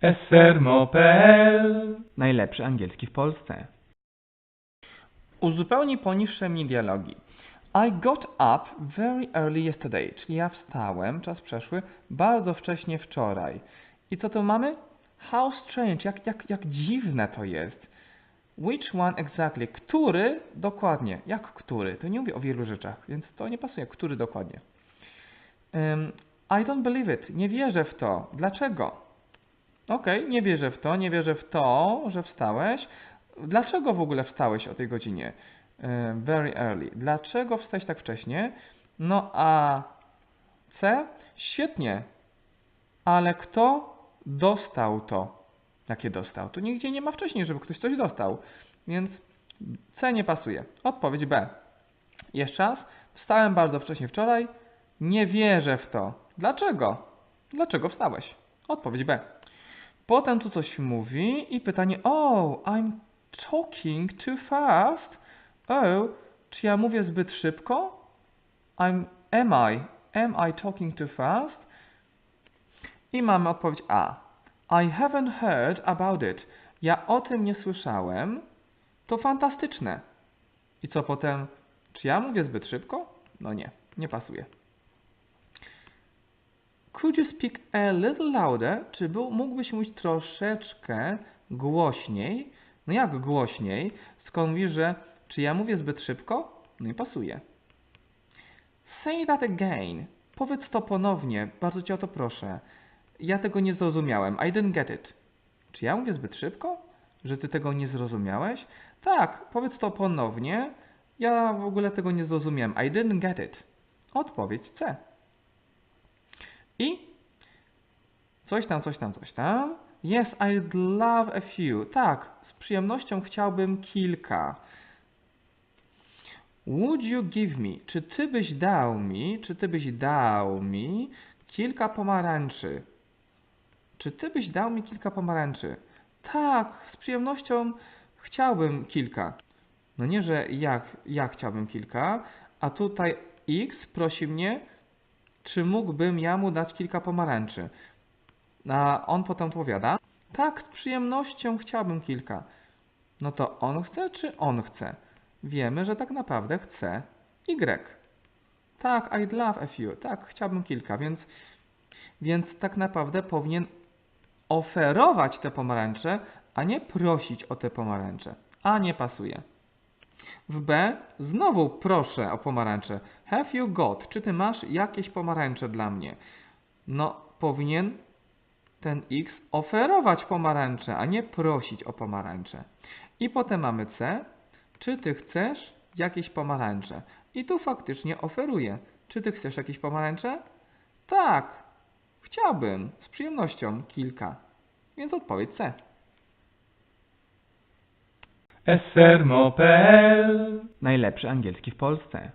srmo.pl Najlepszy angielski w Polsce. Uzupełnij poniższe mi dialogi. I got up very early yesterday, czyli ja wstałem, czas przeszły, bardzo wcześnie wczoraj. I co tu mamy? How strange, jak, jak, jak dziwne to jest. Which one exactly? Który dokładnie? Jak który? To nie mówię o wielu rzeczach, więc to nie pasuje. Który dokładnie? Um, I don't believe it. Nie wierzę w to. Dlaczego? Okej, nie wierzę w to, nie wierzę w to, że wstałeś. Dlaczego w ogóle wstałeś o tej godzinie? E, Very early. Dlaczego wstałeś tak wcześnie? No a C? Świetnie. Ale kto dostał to? Jakie dostał? Tu nigdzie nie ma wcześniej, żeby ktoś coś dostał. Więc C nie pasuje. Odpowiedź B. Jeszcze raz. Wstałem bardzo wcześnie wczoraj. Nie wierzę w to. Dlaczego? Dlaczego wstałeś? Odpowiedź B. Potem tu coś mówi i pytanie, oh, I'm talking too fast. Oh, czy ja mówię zbyt szybko? I'm, am I, am I talking too fast? I mamy odpowiedź A. I haven't heard about it. Ja o tym nie słyszałem. To fantastyczne. I co potem? Czy ja mówię zbyt szybko? No nie, nie pasuje. Could you speak a little louder? Czy był, mógłbyś mówić troszeczkę głośniej? No jak głośniej? Skąd mówisz, że czy ja mówię zbyt szybko? No i pasuje. Say that again. Powiedz to ponownie. Bardzo cię o to proszę. Ja tego nie zrozumiałem. I didn't get it. Czy ja mówię zbyt szybko? Że ty tego nie zrozumiałeś? Tak, powiedz to ponownie. Ja w ogóle tego nie zrozumiałem. I didn't get it. Odpowiedź C. I coś tam, coś tam, coś tam. Yes, I'd love a few. Tak, z przyjemnością chciałbym kilka. Would you give me? Czy ty byś dał mi, czy ty byś dał mi kilka pomarańczy? Czy ty byś dał mi kilka pomarańczy? Tak, z przyjemnością chciałbym kilka. No nie, że ja, ja chciałbym kilka, a tutaj X prosi mnie, czy mógłbym ja mu dać kilka pomarańczy. A on potem odpowiada, tak, z przyjemnością chciałbym kilka. No to on chce, czy on chce? Wiemy, że tak naprawdę chce Y. Tak, I'd love a few. Tak, chciałbym kilka, więc, więc tak naprawdę powinien oferować te pomarańcze, a nie prosić o te pomarańcze. A nie pasuje. W B znowu proszę o pomarańcze. Have you got? Czy ty masz jakieś pomarańcze dla mnie? No, powinien ten X oferować pomarańcze, a nie prosić o pomarańcze. I potem mamy C. Czy ty chcesz jakieś pomarańcze? I tu faktycznie oferuje. Czy ty chcesz jakieś pomarańcze? Tak, chciałbym, z przyjemnością, kilka. Więc odpowiedź C. srmo.pl Najlepszy angielski w Polsce.